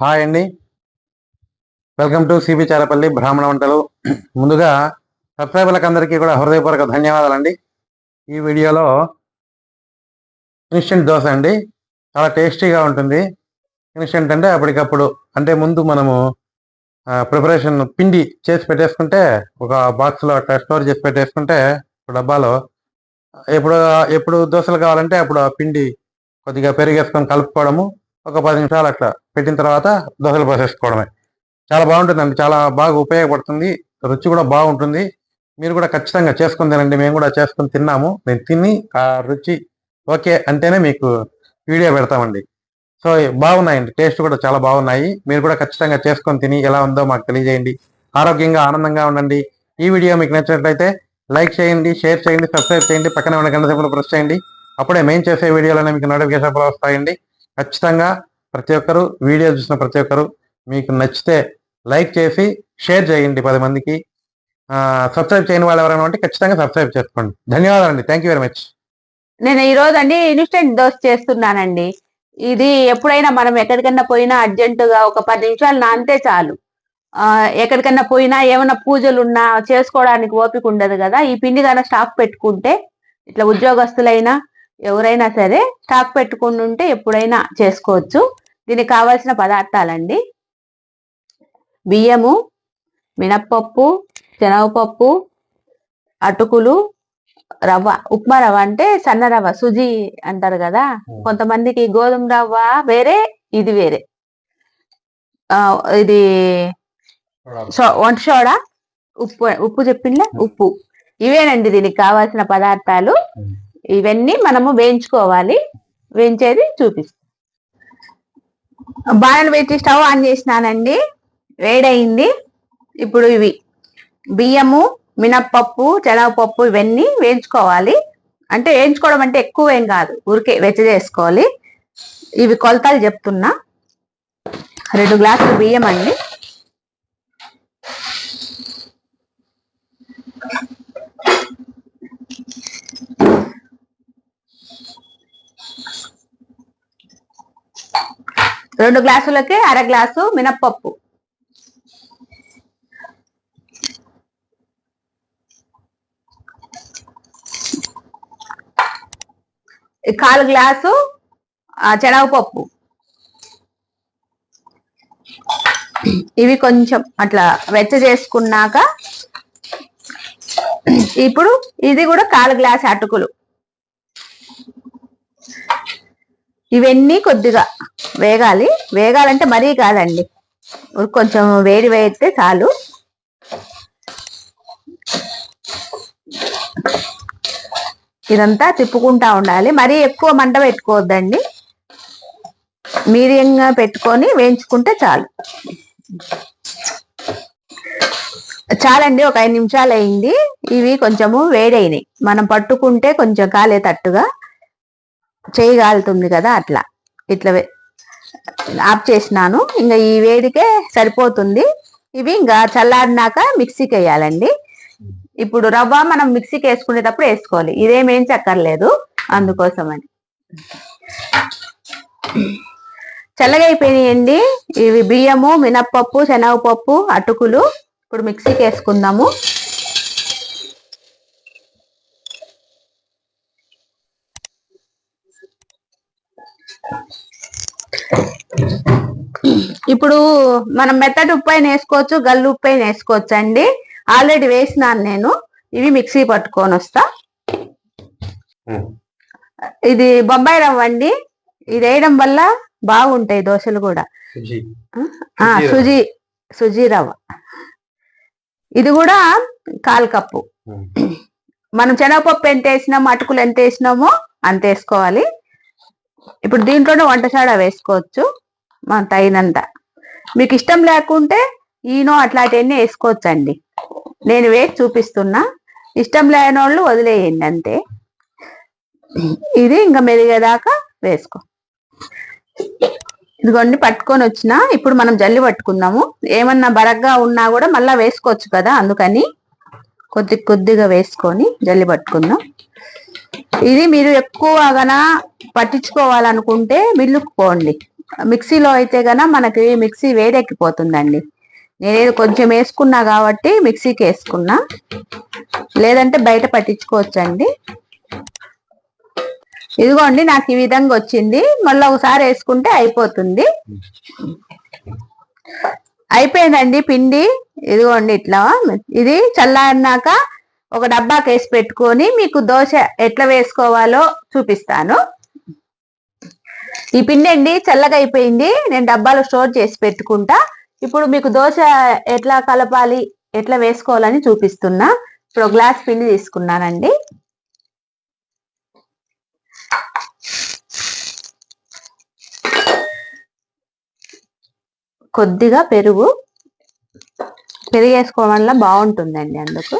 Hi అండి. Welcome to CB Charapalli బ్రాహ్మణ వంటలు ముందుగా సబ్స్క్రైబర్లకు అందరికీ కూడా హృదయపూర్వక ధన్యవాదాలండి. ఈ వీడియోలో ఇన్స్టెంట్ దోశ అండి. చాలా టేస్టీగా ఉంటుంది. ఇన్స్టెంట్ అంటే అప్పటికప్పుడు అంటే ముందు మనము ప్రిపరేషన్ పిండి చేసి పెట్టేసుకుంటే ఒక బాక్స్లో అట్లా స్టోర్ చేసి పెట్టేసుకుంటే డబ్బాలో ఎప్పుడు ఎప్పుడు దోశలు కావాలంటే అప్పుడు ఆ పిండి కొద్దిగా పెరిగేసుకొని కలుపుకోవడము ఒక పది నిమిషాలు అట్లా పెట్టిన తర్వాత దోశలు పోసేసుకోవడమే. చాలా బాగుంటుందండి. చాలా బాగా ఉపయోగపడుతుంది. రుచి కూడా బాగుంటుంది. మీరు కూడా ఖచ్చితంగా చేసుకుని తినండి. మేము కూడా చేసుకుని తిన్నాము. నేను తిని ఆ రుచి ఓకే అంటేనే మీకు వీడియో పెడతామండి. సో బాగున్నాయండి. టేస్ట్ కూడా చాలా బాగున్నాయి. మీరు కూడా ఖచ్చితంగా చేసుకొని తిని ఎలా ఉందో మాకు తెలియజేయండి. ఆరోగ్యంగా ఆనందంగా ఉండండి. ఈ వీడియో మీకు నచ్చినట్లయితే లైక్ చేయండి షేర్ చేయండి సబ్స్క్రైబ్ చేయండి. పక్కన ఉన్న గంట సింబల్ ప్రెస్ చేయండి. అప్పుడే మేము చేసే వీడియోలనే మీకు నోటిఫికేషన్ వస్తాయండి. ఖచ్చితంగా ప్రతి ఒక్కరు వీడియో చూసిన ప్రతి ఒక్కరు మీకు నచ్చితే లైక్ చేసి షేర్ చేయండి పది మందికి. సబ్స్క్రైబ్ చేయని వాళ్ళు ఎవరైనా ఉంటే ఖచ్చితంగా సబ్స్క్రైబ్ చేసుకోండి. ధన్యవాదాలండి థ్యాంక్ యూ వెరీ మచ్ నేను ఈరోజు అండి ఇన్స్టెంట్ దోశ చేస్తున్నానండి. ఇది ఎప్పుడైనా మనం ఎక్కడికైనా పోయినా అర్జెంటుగా ఒక పది నిమిషాలు నానితే చాలు. ఎక్కడికైనా పోయినా ఏమైనా పూజలు ఉన్నా చేసుకోవడానికి ఓపిక ఉండదు కదా. ఈ పిండి కన్నా స్టాక్ పెట్టుకుంటే ఇట్లా ఉద్యోగస్తులైనా ఎవరైనా సరే స్టాక్ పెట్టుకుని ఉంటే ఎప్పుడైనా చేసుకోవచ్చు. దీనికి కావాల్సిన పదార్థాలండి. బియ్యము మినప్పప్పు శనగపప్పు అటుకులు రవ్వ. ఉప్మా రవ్వ అంటే సన్న రవ్వ సుజీ అంటారు కదా. కొంతమందికి గోధుమ రవ్వ వేరే ఇది వేరే. ఆ, ఇది వంట సోడా ఉప్పు ఉప్పు చెప్పిందా ఉప్పు. ఇవేనండి దీనికి కావాల్సిన పదార్థాలు. ఇవన్నీ మనము వేయించుకోవాలి. వేయించేది చూపిస్తాం. బాణలు పెట్టి స్టవ్ ఆన్ చేసినానండి. వేడయింది ఇప్పుడు ఇవి. బియ్యము మినప్పప్పు శనగపప్పు ఇవన్నీ వేయించుకోవాలి. అంటే వేయించుకోవడం అంటే ఎక్కువ ఏం కాదు. ఊరికే వెచ్చ చేసుకోవాలి. ఇవి కొలతలు చెప్తున్నా. రెండు గ్లాసులు బియ్యం అండి రెండు గ్లాసులకి అర గ్లాసు మినప్పప్పు. కాలు గ్లాసు చెనగపప్పు. ఇవి కొంచెం అట్లా వెచ్చ చేసుకున్నాక ఇప్పుడు ఇది కూడా కాలు గ్లాస్ అటుకులు. ఇవన్నీ కొద్దిగా వేగాలి. వేగాలంటే మరీ కాదండి. కొంచెం వేడి వేస్తే చాలు. ఇదంతా తిప్పుకుంటా ఉండాలి. మరీ ఎక్కువ మంట పెట్టుకోవద్దండి. మీడియంగా పెట్టుకొని వేయించుకుంటే చాలు. చాలండి ఒక ఐదు నిమిషాలు అయింది. ఇవి కొంచెము వేడైనాయి. మనం పట్టుకుంటే కొంచెం కాలేటట్టుగా చేయి కాలుతుంది కదా అట్లా. ఇట్లా ఆఫ్ చేసినాను. ఇంకా ఈ వేడికే సరిపోతుంది. ఇవి ఇంకా చల్లారినాక మిక్సీకి వేయాలండి ఇప్పుడు రవ్వ మనం మిక్సీకి వేసుకునేటప్పుడు వేసుకోవాలి. ఇదేమేం చక్కర్లేదు అందుకోసమని. చల్లగా ఇవి బియ్యము మినప్పప్పు శనగపప్పు అటుకులు ఇప్పుడు మిక్సీకి వేసుకుందాము ఇప్పుడు మనం మెత్తటి ఉప్పు అయినా వేసుకోవచ్చు గల్లు ఉప్పు అయినా వేసుకోవచ్చు అండి. ఆల్రెడీ వేసినాను నేను. ఇవి మిక్సీ పట్టుకొని వస్తా. ఇది బొంబాయి రవ్వ అండి. ఇది వేయడం వల్ల బాగుంటాయి దోశలు కూడా. సుజీ. సుజీ రవ్వ. ఇది కూడా కాల్ కప్పు. మనం శనగపప్పు ఎంత వేసినామో అటుకులు ఎంత వేసినామో అంత వేసుకోవాలి. ఇప్పుడు దీంట్లోనే వంట సోడా వేసుకోవచ్చు మన తగినంత. మీకు ఇష్టం లేకుంటే ఈనో అట్లాంటివన్నీ వేసుకోవచ్చు అండి నేను వేసి చూపిస్తున్నా. ఇష్టం లేని వాళ్ళు వదిలేయండి అంతే. ఇది ఇంకా మెరిగేదాకా వేసుకో. ఇదిగోండి పట్టుకొని వచ్చిన. ఇప్పుడు మనం జల్లి పట్టుకుందాము. ఏమన్నా బరగ్గా ఉన్నా కూడా మళ్ళా వేసుకోవచ్చు కదా అందుకని. కొద్ది కొద్దిగా వేసుకొని జల్లి పట్టుకుందాం. ఇది మీరు ఎక్కువగా పట్టించుకోవాలనుకుంటే మిల్లుకు పోండి మిక్సీలో అయితే గన మనకి మిక్సీ వేడెక్కిపోతుందండి. నేనేది కొంచెం వేసుకున్నా కాబట్టి మిక్సీకి వేసుకున్నా. లేదంటే బయట పట్టించుకోవచ్చండి. ఇదిగోండి నాకు ఈ విధంగా వచ్చింది. మళ్ళీ ఒకసారి వేసుకుంటే అయిపోతుంది. అయిపోయిందండి పిండి. ఇదిగోండి ఇట్లా. ఇది చల్లారినాక ఒక డబ్బాకి వేసి పెట్టుకొని మీకు దోశ ఎట్లా వేసుకోవాలో చూపిస్తాను. ఈ పిండి అండి చల్లగా అయిపోయింది. నేను డబ్బాలో స్టోర్ చేసి పెట్టుకుంటా. ఇప్పుడు మీకు దోశ ఎట్లా కలపాలి ఎట్లా వేసుకోవాలని చూపిస్తున్నా. ఇప్పుడు గ్లాస్ పిండి తీసుకున్నానండి. కొద్దిగా పెరుగు. పెరిగేసుకోవడం వల్ల బాగుంటుందండి అందుకు.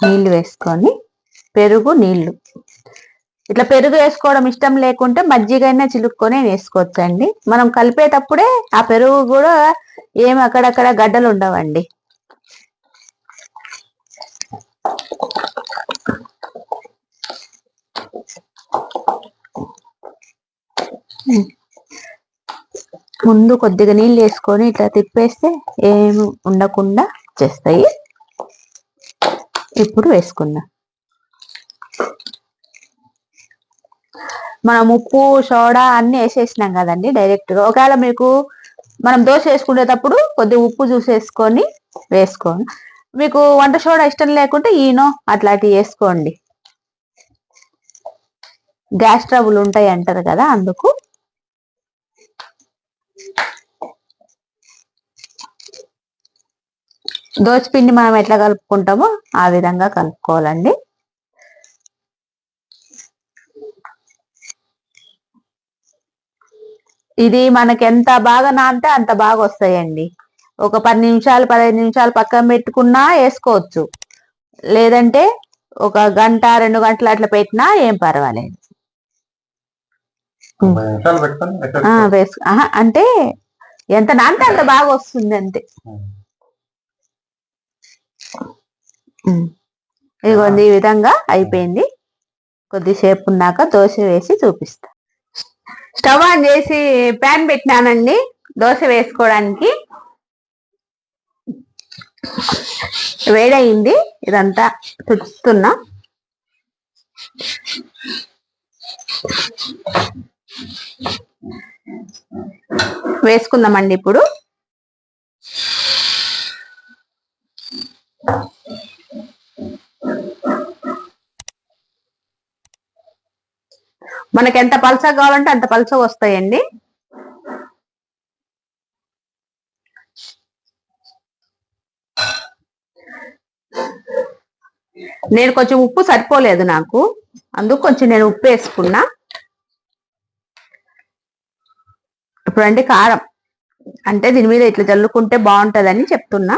నీళ్ళు వేసుకొని పెరుగు నీళ్ళు. ఇట్లా పెరుగు వేసుకోవడం ఇష్టం లేకుంటే మజ్జిగైనా చిలుక్కొని వేసుకోవచ్చండి. మనం కలిపేటప్పుడే ఆ పెరుగు కూడా ఏమి అక్కడక్కడ గడ్డలు ఉండవండి. ముందు కొద్దిగా నీళ్ళు వేసుకొని ఇట్లా తిప్పేస్తే ఏమి ఉండకుండా చేస్తాయి ఇప్పుడు వేసుకుందాం. మనం ఉప్పు సోడా అన్ని వేసేసినాం కదండి డైరెక్ట్గా. ఒకవేళ మీకు మనం దోశ వేసుకునేటప్పుడు కొద్దిగా ఉప్పు చూసేసుకొని వేసుకోండి. మీకు వంట సోడా ఇష్టం లేకుంటే ఈనో అట్లాంటివి వేసుకోండి. గ్యాస్ ట్రబుల్ ఉంటాయి అంటారు కదా అందుకు. దోశ పిండి మనం ఎట్లా కలుపుకుంటామో ఆ విధంగా కలుపుకోవాలండి. ఇది మనకి ఎంత బాగా నానితే అంత బాగా వస్తాయండి. ఒక పది నిమిషాలు పదహైదు నిమిషాలు పక్కన పెట్టుకున్నా వేసుకోవచ్చు. లేదంటే ఒక గంట రెండు గంటలు అట్లా పెట్టినా ఏం పర్వాలేదు. అంటే ఎంత నానితే అంత బాగా వస్తుంది అంతే ఇదిగోండి ఈ విధంగా అయిపోయింది. కొద్దిసేపు ఉన్నాక దోశ వేసి చూపిస్తా. స్టవ్ ఆన్ చేసి ప్యాన్ పెట్టినానండి దోశ వేసుకోవడానికి. వేడయింది ఇదంతా తుడుస్తున్నా. వేసుకుందామండి ఇప్పుడు. మనకి ఎంత పలస కావాలంటే అంత పలస వస్తాయండి. నేను కొంచెం ఉప్పు సరిపోలేదు నాకు. అందుకు కొంచెం నేను ఉప్పు వేసుకున్నా. ఇప్పుడు అంటే కారం. అంటే దీని మీద ఇట్లా చల్లుకుంటే బాగుంటుందని చెప్తున్నా.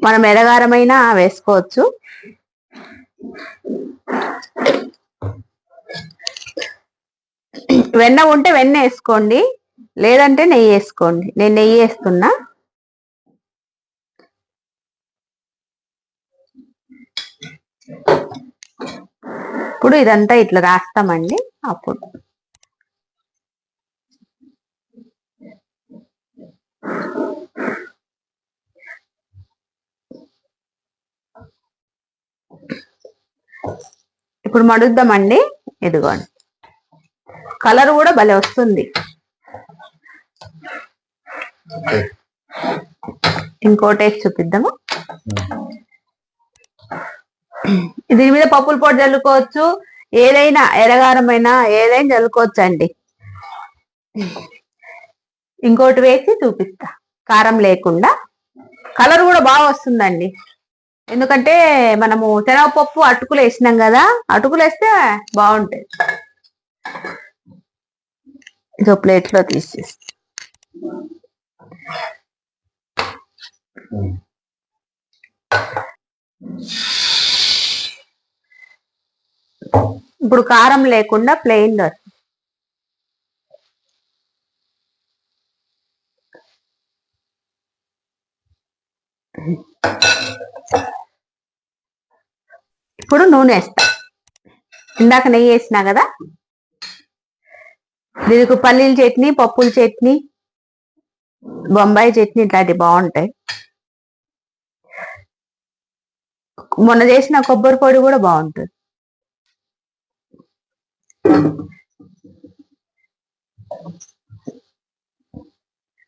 మనం ఎడగారమైనా వేసుకోవచ్చు. వెన్న ఉంటే వెన్న వేసుకోండి లేదంటే నెయ్యి వేసుకోండి. నేను నెయ్యి వేస్తున్నా. ఇప్పుడు ఇదంతా ఇట్లా రాస్తామండి అప్పుడు. ఇప్పుడు మడుద్దామండి. ఇదిగోండి. కలర్ కూడా భలే వస్తుంది. ఇంకో టేస్ట్ చూపిద్దాము. దీని మీద పప్పుల పొడి చల్లుకోవచ్చు ఏదైనా ఎరగారమైనా ఏదైనా చల్లుకోవచ్చు అండి ఇంకోటి వేసి చూపిస్తా. కారం లేకుండా. కలర్ కూడా బాగా వస్తుందండి. ఎందుకంటే మనము శనగపప్పు అటుకులు వేసినాం కదా అటుకులు వేస్తే బాగుంటాయి. ఇదో ప్లేట్లో తీసేసి. ఇప్పుడు కారం లేకుండా ప్లెయిన్ దోశ ఇప్పుడు నూనె వేస్తా. ఇందాక నెయ్యి వేసినా కదా? దీనికి పల్లీల చట్నీ పప్పుల చట్నీ బొంబాయి చట్నీ ఇట్లాంటివి బాగుంటాయి. మొన్న చేసిన కొబ్బరి పొడి కూడా బాగుంటుంది.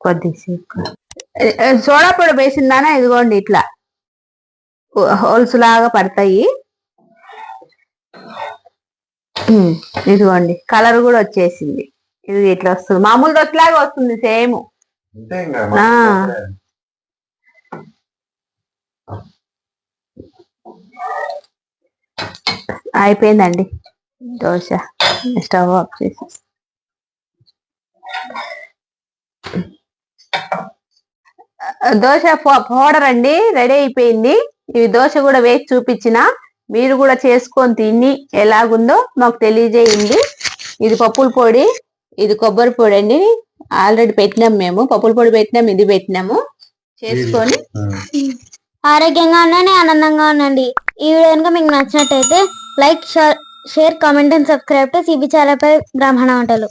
కొద్దిసేపు. సోడా పొడి వేసిందానా? ఇదిగోండి ఇట్లా. హోల్స్ లాగా పడతాయి. ఇదిగోండి కలర్ కూడా వచ్చేసింది. ఇది ఇట్లా వస్తుంది? మామూలు దోశలాగా వస్తుంది సేమ్. అయిపోయిందండి. దోశ స్టవ్ ఆఫ్ చేసి. దోశ పౌడర్ అండి రెడీ అయిపోయింది. ఇవి దోశ కూడా వేసి చూపించిన. మీరు కూడా చేసుకొని తిని ఎలాగుందో మాకు తెలియజేయండి. ఇది పప్పుల పొడి ఇది కొబ్బరి పొడి అండి. ఆల్రెడీ పెట్టినాం మేము. పప్పుల పొడి పెట్టినాం ఇది పెట్టినాము. చేసుకొని ఆరోగ్యంగా ఉండండి ఆనందంగా ఉండండి. ఈ వీడియో కనుక మీకు నచ్చినట్టయితే like share comment and subscribe to CB చాలాపై బ్రాహ్మణ వంటలు.